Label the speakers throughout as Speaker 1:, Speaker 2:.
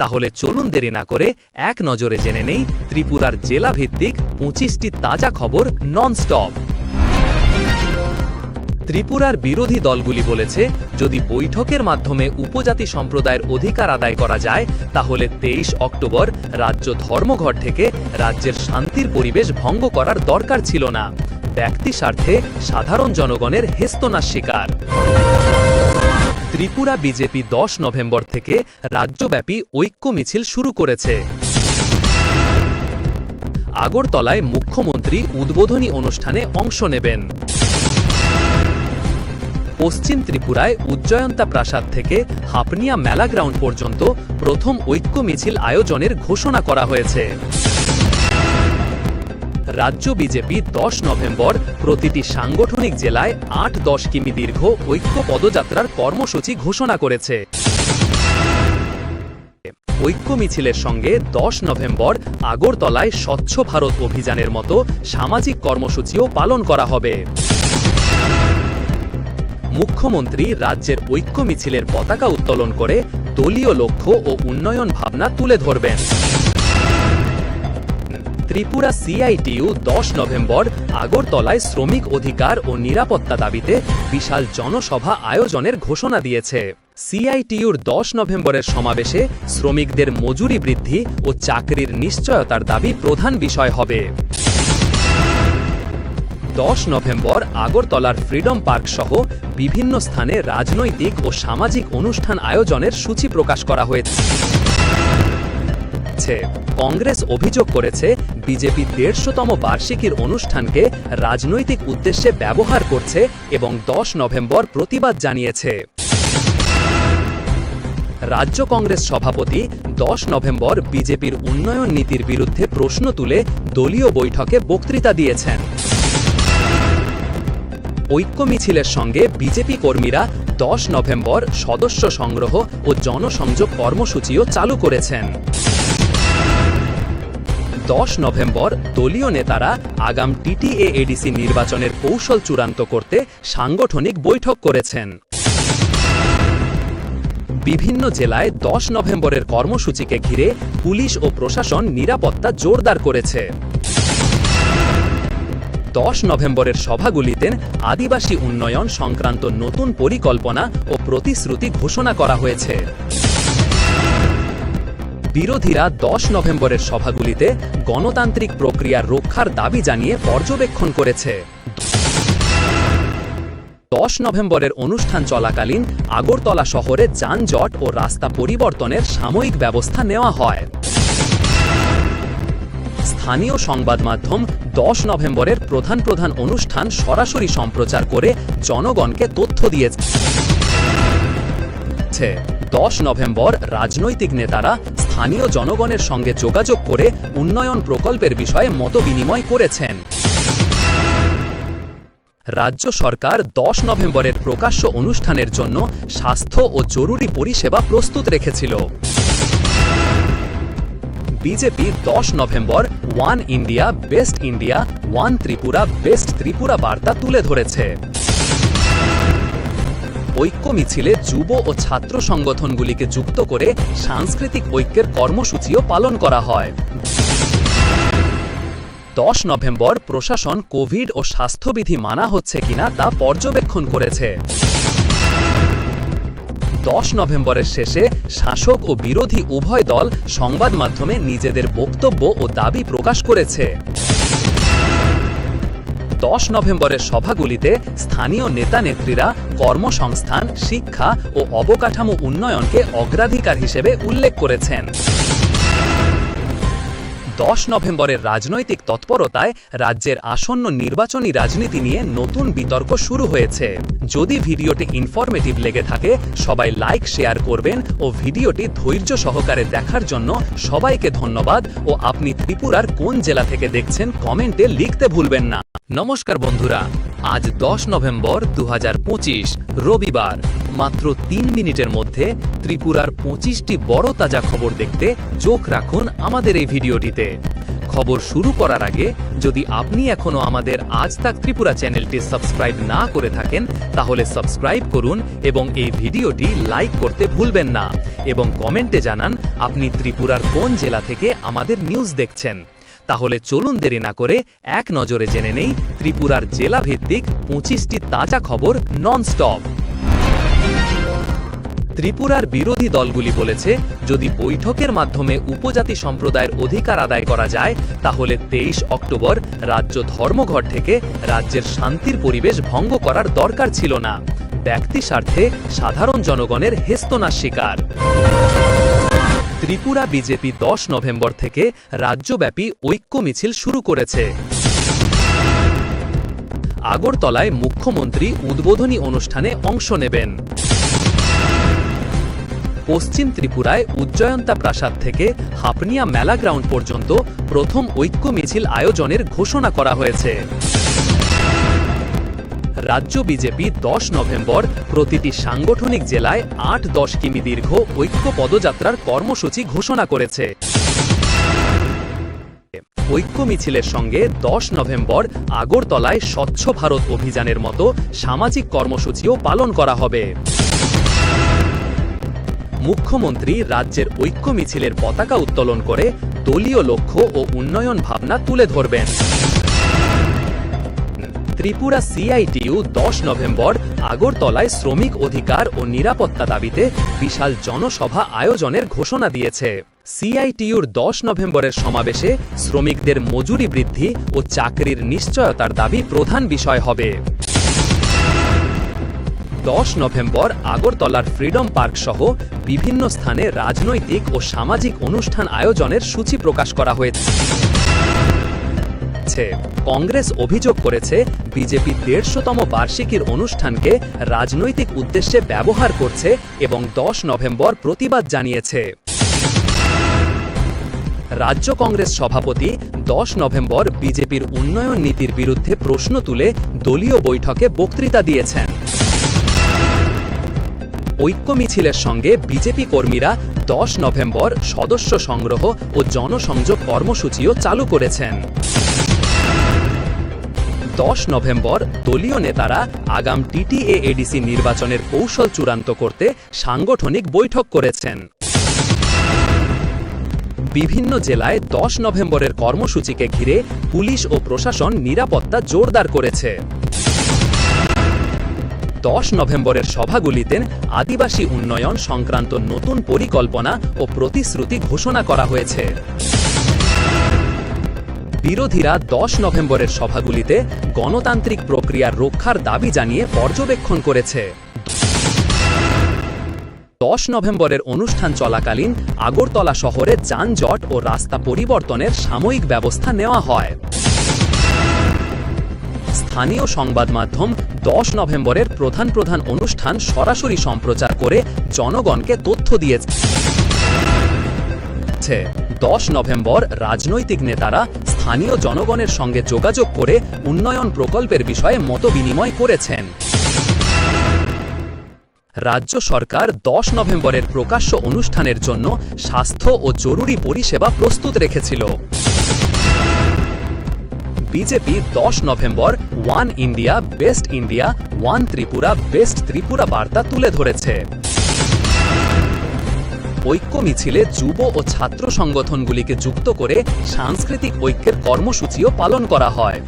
Speaker 1: তাহলে চলুন দেরি না করে এক নজরে জেনে নেই ত্রিপুরার জেলা ভিত্তিক পঁচিশটি তাজা খবর ননস্টপ। ত্রিপুরার বিরোধী দলগুলি বলেছে, যদি বৈঠকের মাধ্যমে উপজাতি সম্প্রদায়ের অধিকার আদায় করা যায়, তাহলে তেইশ অক্টোবর রাজ্য ধর্মঘট থেকে রাজ্যের শান্তির পরিবেশ ভঙ্গ করার দরকার ছিল না। ব্যক্তি স্বার্থে সাধারণ জনগণের হেস্তনার শিকার। ত্রিপুরা বিজেপি দশ নভেম্বর থেকে রাজ্যব্যাপী ঐক্য মিছিল শুরু করেছে। আগরতলায় মুখ্যমন্ত্রী উদ্বোধনী অনুষ্ঠানে অংশ নেবেন। পশ্চিম ত্রিপুরায় উজ্জয়ন্তা প্রাসাদ থেকে হাপনিয়া মেলা গ্রাউন্ড পর্যন্ত প্রথম ঐক্য মিছিল আয়োজনের ঘোষণা করা হয়েছে। রাজ্য বিজেপি দশ নভেম্বর প্রতিটি সাংগঠনিক জেলায় আট দশ কিমি দীর্ঘ ঐক্য পদযাত্রার কর্মসূচি ঘোষণা করেছে। ঐক্য মিছিলের সঙ্গে দশ নভেম্বর আগরতলায় স্বচ্ছ ভারত অভিযানের মতো সামাজিক কর্মসূচিও পালন করা হবে। মুখ্যমন্ত্রী রাজ্যের ঐক্য মিছিলের পতাকা উত্তোলন করে দলীয় লক্ষ্য ও উন্নয়ন ভাবনা তুলে ধরবেন। ত্রিপুরা সিআইটিইউ দশ নভেম্বর আগরতলায় শ্রমিক অধিকার ও নিরাপত্তা দাবিতে বিশাল জনসভা আয়োজনের ঘোষণা দিয়েছে। সিআইটিইউর দশ নভেম্বরের সমাবেশে শ্রমিকদের মজুরি বৃদ্ধি ও চাকরির নিশ্চয়তার দাবি প্রধান বিষয় হবে। দশ নভেম্বর আগরতলার ফ্রিডম পার্ক সহ বিভিন্ন স্থানে রাজনৈতিক ও সামাজিক অনুষ্ঠান আয়োজনের সূচি প্রকাশ করা হয়েছে। কংগ্রেস অভিযোগ করেছে, বিজেপি দেড়শোতম বার্ষিকীর অনুষ্ঠানকে রাজনৈতিক উদ্দেশ্যে ব্যবহার করছে এবং দশ নভেম্বর প্রতিবাদ জানিয়েছে। রাজ্য কংগ্রেস সভাপতি দশ নভেম্বর বিজেপির উন্নয়ন নীতির বিরুদ্ধে প্রশ্ন তুলে দলীয় বৈঠকে বক্তৃতা দিয়েছেন। ঐক্য মিছিলের সঙ্গে বিজেপি কর্মীরা দশ নভেম্বর সদস্য সংগ্রহ ও জনসংযোগ কর্মসূচিও চালু করেছেন। দশ নভেম্বর দলীয় নেতারা আগাম টিটিএ এডিসি নির্বাচনের কৌশল চূড়ান্ত করতে সাংগঠনিক বৈঠক করেছেন। বিভিন্ন জেলায় দশ নভেম্বরের কর্মসূচিকে ঘিরে পুলিশ ও প্রশাসন নিরাপত্তা জোরদার করেছে। দশ নভেম্বরের সভাগুলিতে আদিবাসী উন্নয়ন সংক্রান্ত নতুন পরিকল্পনা ও প্রতিশ্রুতি ঘোষণা করা হয়েছে। বিরোধীরা দশ নভেম্বরের সভাগুলিতে গণতান্ত্রিক প্রক্রিয়ার রক্ষার দাবি জানিয়ে পর্যবেক্ষণ করেছে। দশ নভেম্বরের অনুষ্ঠান চলাকালীন আগরতলা শহরে যানজট ও রাস্তা পরিবর্তনের সাময়িক ব্যবস্থা নেওয়া হয়। স্থানীয় সংবাদ মাধ্যম দশ নভেম্বরের প্রধান প্রধান অনুষ্ঠান সরাসরি সম্প্রচার করে জনগণকে তথ্য দিয়েছে। দশ নভেম্বর রাজনৈতিক নেতারা স্থানীয় জনগণের সঙ্গে যোগাযোগ করে উন্নয়ন প্রকল্পের বিষয়ে মতবিনিময় করেছেন। রাজ্য সরকার দশ নভেম্বরের প্রকাশ্য অনুষ্ঠানের জন্য স্বাস্থ্য ও জরুরি পরিষেবা প্রস্তুত রেখেছিল। বিজেপি দশ November one India, best India, one Tripura, best Tripura বার্তা তুলে ধরেছে। ঐক্য মিছিলে যুব ও ছাত্র সংগঠনগুলিকে যুক্ত করে সাংস্কৃতিক ঐক্যের কর্মসূচিও পালন করা হয়। দশ নভেম্বর প্রশাসন কোভিড ও স্বাস্থ্যবিধি মানা হচ্ছে কিনা তা পর্যবেক্ষণ করেছে। দশ নভেম্বরের শেষে শাসক ও বিরোধী উভয় দল সংবাদ মাধ্যমে নিজেদের বক্তব্য ও দাবি প্রকাশ করেছে। দশ নভেম্বরের সভাগুলিতে স্থানীয় নেতা নেত্রীরা কর্মসংস্থান, শিক্ষা ও অবকাঠামো উন্নয়নকে অগ্রাধিকার হিসেবে উল্লেখ করেছেন। দশ নভেম্বরের রাজনৈতিক তৎপরতায় রাজ্যের আসন্ন নির্বাচনী রাজনীতি নিয়ে নতুন বিতর্ক শুরু হয়েছে। যদি ভিডিওটি ইনফরমেটিভ লেগে থাকে, সবাই লাইক শেয়ার করবেন ও ভিডিওটি ধৈর্য সহকারে দেখার জন্য সবাইকে ধন্যবাদ ও আপনি ত্রিপুরার কোন জেলা থেকে দেখছেন কমেন্টে লিখতে ভুলবেন না। নমস্কার বন্ধুরা, আজ দশ নভেম্বর দু হাজার পঁচিশ, রবিবার। মাত্র তিন মিনিটের মধ্যে ত্রিপুরার পঁচিশটি বড় তাজা খবর দেখতে চোখ রাখুন আমাদের এই ভিডিওটিতে। খবর শুরু করার আগে, যদি আপনি এখনও আমাদের আজ তাক ত্রিপুরা চ্যানেলটি সাবস্ক্রাইব না করে থাকেন, তাহলে সাবস্ক্রাইব করুন এবং এই ভিডিওটি লাইক করতে ভুলবেন না এবং কমেন্টে জানান আপনি ত্রিপুরার কোন জেলা থেকে আমাদের নিউজ দেখছেন। তাহলে চলুন দেরি না করে এক নজরে জেনে নেই ত্রিপুরার জেলা ভিত্তিক পঁচিশটি তাজা খবর নন স্টপ ত্রিপুরার বিরোধী দলগুলি বলেছে, যদি বৈঠকের মাধ্যমে উপজাতি সম্প্রদায়ের অধিকার আদায় করা যায়, তাহলে তেইশ অক্টোবর রাজ্য ধর্মঘট থেকে রাজ্যের শান্তির পরিবেশ ভঙ্গ করার দরকার ছিল না। ব্যক্তি স্বার্থে সাধারণ জনগণের হেস্তনার শিকার। ত্রিপুরা বিজেপি দশ নভেম্বর থেকে রাজ্যব্যাপী ঐক্য মিছিল শুরু করেছে। আগরতলায় মুখ্যমন্ত্রী উদ্বোধনী অনুষ্ঠানে অংশ নেবেন। পশ্চিম ত্রিপুরায় উজ্জয়ন্তা প্রাসাদ থেকে হাপনিয়া মেলা গ্রাউন্ড পর্যন্ত প্রথম ঐক্য মিছিল আয়োজনের ঘোষণা করা হয়েছে। রাজ্য বিজেপি দশ নভেম্বর প্রতিটি সাংগঠনিক জেলায় আট দশ কিমি দীর্ঘ ঐক্য পদযাত্রার কর্মসূচি ঘোষণা করেছে। ঐক্য মিছিলের সঙ্গে দশ নভেম্বর আগরতলায় স্বচ্ছ ভারত অভিযানের মতো সামাজিক কর্মসূচিও পালন করা হবে। মুখ্যমন্ত্রী রাজ্যের ঐক্য মিছিলের পতাকা উত্তোলন করে দলীয় লক্ষ্য ও উন্নয়ন ভাবনা তুলে ধরবেন। ত্রিপুরা সিআইটিইউ দশ নভেম্বর আগরতলায় শ্রমিক অধিকার ও নিরাপত্তা দাবিতে বিশাল জনসভা আয়োজনের ঘোষণা দিয়েছে। সিআইটিইউর দশ নভেম্বরের সমাবেশে শ্রমিকদের মজুরি বৃদ্ধি ও চাকরির নিশ্চয়তার দাবি প্রধান বিষয় হবে। দশ নভেম্বর আগরতলার ফ্রিডম পার্ক সহ বিভিন্ন স্থানে রাজনৈতিক ও সামাজিক অনুষ্ঠান আয়োজনের সূচি প্রকাশ করা হয়েছে। কংগ্রেস অভিযোগ করেছে বিজেপি দেড়শোতম বার্ষিকীর অনুষ্ঠানকে রাজনৈতিক উদ্দেশ্যে ব্যবহার করছে এবং দশ নভেম্বর প্রতিবাদ জানিয়েছে। রাজ্য কংগ্রেস সভাপতি দশ নভেম্বর বিজেপির উন্নয়ন নীতির বিরুদ্ধে প্রশ্ন তুলে দলীয় বৈঠকে বক্তৃতা দিয়েছেন। ঐক্য মিছিলের সঙ্গে বিজেপি কর্মীরা দশ নভেম্বর সদস্য সংগ্রহ ও জনসংযোগ কর্মসূচিও চালু করেছেন। দশ নভেম্বর দলীয় নেতারা আগাম টিটিএ এডিসি নির্বাচনের কৌশল চূড়ান্ত করতে সাংগঠনিক বৈঠক করেছেন। বিভিন্ন জেলায় দশ নভেম্বরের কর্মসূচিকে ঘিরে পুলিশ ও প্রশাসন নিরাপত্তা জোরদার করেছে। দশ নভেম্বরের সভাগুলিতে আদিবাসী উন্নয়ন সংক্রান্ত নতুন পরিকল্পনা ও প্রতিশ্রুতি ঘোষণা করা হয়েছে। বিরোধীরা দশ নভেম্বরের সভাগুলিতে গণতান্ত্রিক প্রক্রিয়ার রক্ষার দাবি জানিয়ে পর্যবেক্ষণ করেছে। দশ নভেম্বরের অনুষ্ঠান চলাকালীন আগরতলা শহরে যানজট ও রাস্তা পরিবর্তনের সাময়িক ব্যবস্থা নেওয়া হয়। স্থানীয় সংবাদ মাধ্যম দশ নভেম্বরের প্রধান প্রধান অনুষ্ঠান সরাসরি সম্প্রচার করে জনগণকে তথ্য দিয়েছে। দশ নভেম্বর রাজনৈতিক নেতারা স্থানীয় জনগণের সঙ্গে যোগাযোগ করে উন্নয়ন প্রকল্পের বিষয়ে মতবিনিময় করেছেন। রাজ্য সরকার দশ নভেম্বরের প্রকাশ্য অনুষ্ঠানের জন্য স্বাস্থ্য ও জরুরি পরিষেবা প্রস্তুত রেখেছিল। বিজেপি দশ November one India, best India, one Tripura, best Tripura বার্তা তুলে ধরেছে। ঐক্য মিছিলে যুব ও ছাত্র সংগঠনগুলিকে যুক্ত করে সাংস্কৃতিক ঐক্যের কর্মসূচিও পালন করা হয়।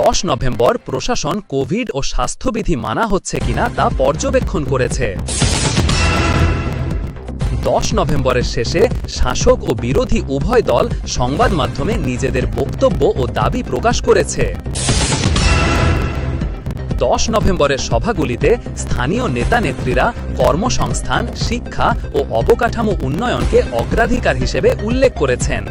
Speaker 1: দশ নভেম্বর প্রশাসন কোভিড ও স্বাস্থ্যবিধি মানা হচ্ছে কিনা তা পর্যবেক্ষণ করেছে। দশ নভেম্বরের শেষে শাসক ও বিরোধী উভয় দল সংবাদ মাধ্যমে নিজেদের বক্তব্য ও দাবি প্রকাশ করেছে। দশ নভেম্বরের সভাগুলিতে স্থানীয় নেতা নেত্রীরা কর্মসংস্থান, শিক্ষা ও অবকাঠামো উন্নয়নকে অগ্রাধিকার হিসেবে উল্লেখ করেছেন।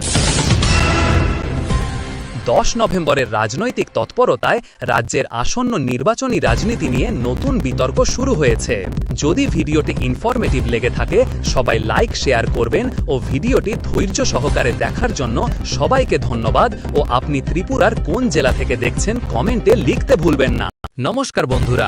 Speaker 1: দশ নভেম্বরের রাজনৈতিক তৎপরতায় রাজ্যের আসন্ন নির্বাচনী রাজনীতি নিয়ে নতুন বিতর্ক শুরু হয়েছে। যদি ভিডিওটি ইনফরমেটিভ লেগে থাকে, সবাই লাইক শেয়ার করবেন ও ভিডিওটি ধৈর্য সহকারে দেখার জন্য সবাইকে ধন্যবাদ ও আপনি ত্রিপুরার কোন জেলা থেকে দেখছেন কমেন্টে লিখতে ভুলবেন না। নমস্কার বন্ধুরা।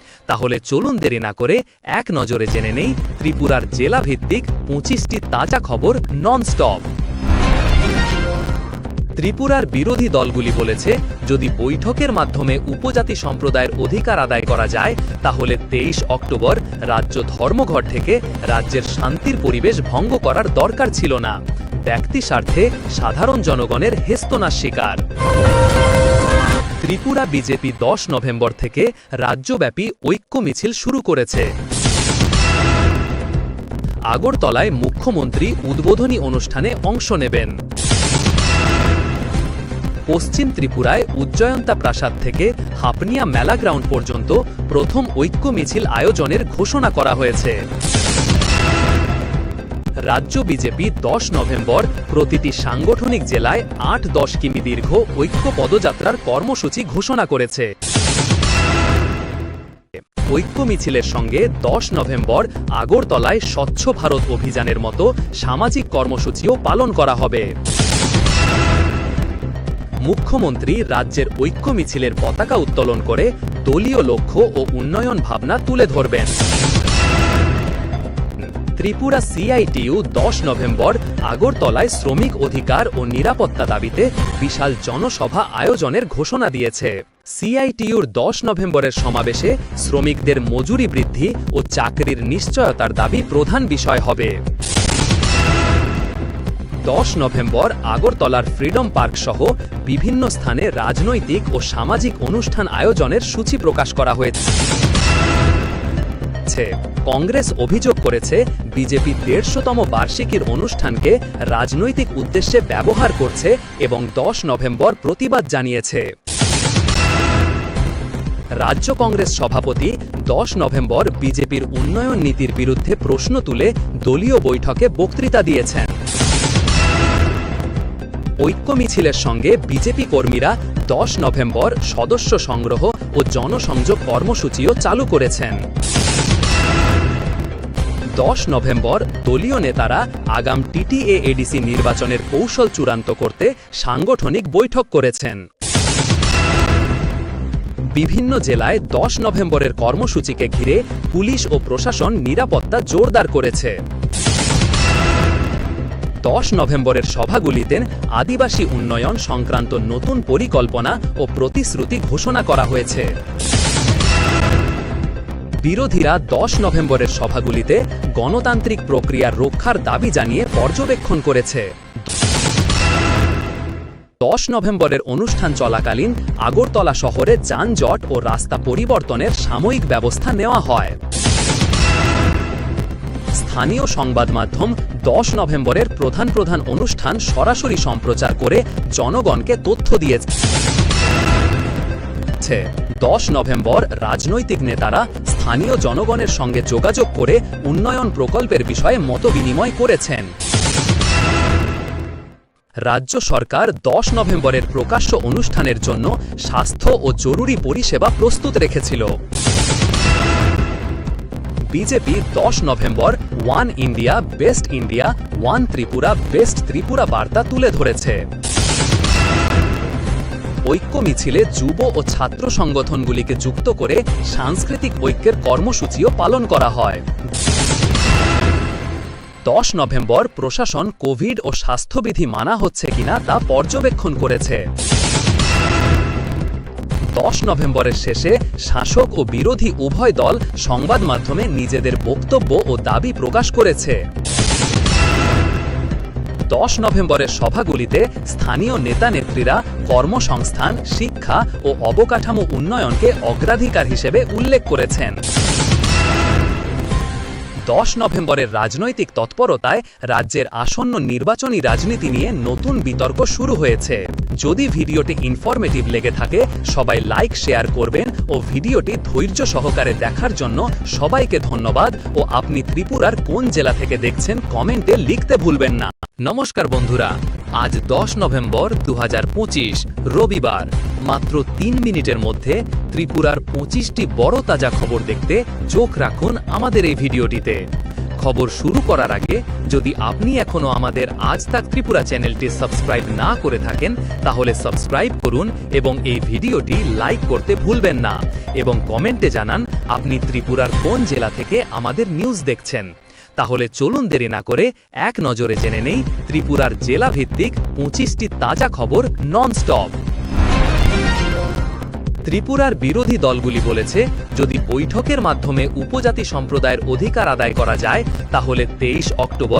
Speaker 1: তাহলে চলুন দেরি না করে এক নজরে জেনে নেই ত্রিপুরার জেলা ভিত্তিক পঁচিশটি তাজা খবর ননস্টপ ত্রিপুরার বিরোধী দলগুলি বলেছে, যদি বৈঠকের মাধ্যমে উপজাতি সম্প্রদায়ের অধিকার আদায় করা যায়, তাহলে তেইশ অক্টোবর রাজ্য ধর্মঘট থেকে রাজ্যের শান্তির পরিবেশ ভঙ্গ করার দরকার ছিল না। ব্যক্তি স্বার্থে সাধারণ জনগণের হেস্তনার শিকার। ত্রিপুরা বিজেপি দশ নভেম্বর থেকে রাজ্যব্যাপী ঐক্য মিছিল শুরু করেছে। আগরতলায় মুখ্যমন্ত্রী উদ্বোধনী অনুষ্ঠানে অংশ নেবেন। পশ্চিম ত্রিপুরায় উজ্জয়ন্তা প্রাসাদ থেকে হাপনিয়া মেলা গ্রাউন্ড পর্যন্ত প্রথম ঐক্য মিছিল আয়োজনের ঘোষণা করা হয়েছে। রাজ্য বিজেপি দশ নভেম্বর প্রতিটি সাংগঠনিক জেলায় আট দশ কিমি দীর্ঘ ঐক্য পদযাত্রার কর্মসূচি ঘোষণা করেছে। ঐক্য মিছিলের সঙ্গে দশ নভেম্বর আগরতলায় স্বচ্ছ ভারত অভিযানের মতো সামাজিক কর্মসূচিও পালন করা হবে। মুখ্যমন্ত্রী রাজ্যের ঐক্য মিছিলের পতাকা উত্তোলন করে দলীয় লক্ষ্য ও উন্নয়ন ভাবনা তুলে ধরবেন। ত্রিপুরা সিআইটিইউ দশ নভেম্বর আগরতলায় শ্রমিক অধিকার ও নিরাপত্তা দাবিতে বিশাল জনসভা আয়োজনের ঘোষণা দিয়েছে। সিআইটিউর দশ নভেম্বরের সমাবেশে শ্রমিকদের মজুরি বৃদ্ধি ও চাকরির নিশ্চয়তার দাবি প্রধান বিষয় হবে। দশ নভেম্বর আগরতলার ফ্রিডম পার্ক সহ বিভিন্ন স্থানে রাজনৈতিক ও সামাজিক অনুষ্ঠান আয়োজনের সূচি প্রকাশ করা হয়েছে। কংগ্রেস অভিযোগ করেছে, বিজেপি দেড়শোতম বার্ষিকীর অনুষ্ঠানকে রাজনৈতিক উদ্দেশ্যে ব্যবহার করছে এবং দশ নভেম্বর প্রতিবাদ জানিয়েছে। রাজ্য কংগ্রেস সভাপতি দশ নভেম্বর বিজেপির উন্নয়ন নীতির বিরুদ্ধে প্রশ্ন তুলে দলীয় বৈঠকে বক্তৃতা দিয়েছেন। ঐক্য মিছিলের সঙ্গে বিজেপি কর্মীরা দশ নভেম্বর সদস্য সংগ্রহ ও জনসংযোগ কর্মসূচিও চালু করেছেন। দশ নভেম্বর দলীয় নেতারা আগাম টিটিএ এডিসি নির্বাচনের কৌশল চূড়ান্ত করতে সাংগঠনিক বৈঠক করেছেন। বিভিন্ন জেলায় দশ নভেম্বরের কর্মসূচিকে ঘিরে পুলিশ ও প্রশাসন নিরাপত্তা জোরদার করেছে। দশ নভেম্বরের সভাগুলিতে আদিবাসী উন্নয়ন সংক্রান্ত নতুন পরিকল্পনা ও প্রতিশ্রুতি ঘোষণা করা হয়েছে। বিরোধীরা দশ নভেম্বরের সভাগুলিতে গণতান্ত্রিক প্রক্রিয়া রক্ষার দাবি জানিয়ে পর্যবেক্ষণ করেছে। দশ নভেম্বরের অনুষ্ঠান চলাকালীন আগরতলা শহরে যানজট ও রাস্তা পরিবর্তনের সাময়িক ব্যবস্থা নেওয়া হয়। স্থানীয় সংবাদ মাধ্যম দশ নভেম্বরের প্রধান প্রধান অনুষ্ঠান সরাসরি সম্প্রচার করে জনগণকে তথ্য দিয়েছে। দশ নভেম্বর রাজনৈতিক নেতারা স্থানীয় জনগণের সঙ্গে যোগাযোগ করে উন্নয়ন প্রকল্পের বিষয়ে মতবিনিময় করেছেন। রাজ্য সরকার দশ নভেম্বরের প্রকাশ্য অনুষ্ঠানের জন্য স্বাস্থ্য ও জরুরি পরিষেবা প্রস্তুত রেখেছিল। বিজেপি দশ November one India, best India, one Tripura, best Tripura বার্তা তুলে ধরেছে। ঐক্য মিছিলে যুব ও ছাত্র সংগঠনগুলিকে যুক্ত করে সাংস্কৃতিক ঐক্যের কর্মসূচিও পালন করা হয়। দশ নভেম্বর প্রশাসন কোভিড ও স্বাস্থ্যবিধি মানা হচ্ছে কিনা তা পর্যবেক্ষণ করেছে। দশ নভেম্বরের শেষে শাসক ও বিরোধী উভয় দল সংবাদ মাধ্যমে নিজেদের বক্তব্য ও দাবি প্রকাশ করেছে। দশ নভেম্বরের সভাগুলিতে স্থানীয় নেতা নেত্রীরা কর্মসংস্থান, শিক্ষা ও অবকাঠামো উন্নয়নকে অগ্রাধিকার হিসেবে উল্লেখ করেছেন। দশ নভেম্বরের রাজনৈতিক তৎপরতায় রাজ্যের আসন্ন নির্বাচনী রাজনীতি নিয়ে নতুন বিতর্ক শুরু হয়েছে। যদি ভিডিওটি ইনফরমেটিভ লেগে থাকে, সবাই লাইক শেয়ার করবেন ও ভিডিওটি ধৈর্য সহকারে দেখার জন্য সবাইকে ধন্যবাদ ও আপনি ত্রিপুরার কোন জেলা থেকে দেখছেন কমেন্টে লিখতে ভুলবেন না। নমস্কার বন্ধুরা, আজ দশ নভেম্বর দু হাজার পঁচিশ, রবিবার। মাত্র তিন মিনিটের মধ্যে ত্রিপুরার পঁচিশটি বড় তাজা খবর দেখতে চোখ রাখুন আমাদের এই ভিডিওটিতে। খবর শুরু করার আগে যদি আপনি এখনও আমাদের আজ তাক ত্রিপুরা চ্যানেলটি সাবস্ক্রাইব না করে থাকেন, তাহলে সাবস্ক্রাইব করুন এবং এই ভিডিওটি লাইক করতে ভুলবেন না এবং কমেন্টে জানান আপনি ত্রিপুরার কোন জেলা থেকে আমাদের নিউজ দেখছেন। তাহলে চলুন দেরি না করে এক নজরে জেনে নেই ত্রিপুরার জেলা ভিত্তিক পঁচিশটি তাজা খবর ননস্টপ। ত্রিপুরার বিরোধী দলগুলি বলেছে, যদি বৈঠকের মাধ্যমে উপজাতি সম্প্রদায়ের অধিকার আদায় করা যায়, তাহলে তেইশ অক্টোবর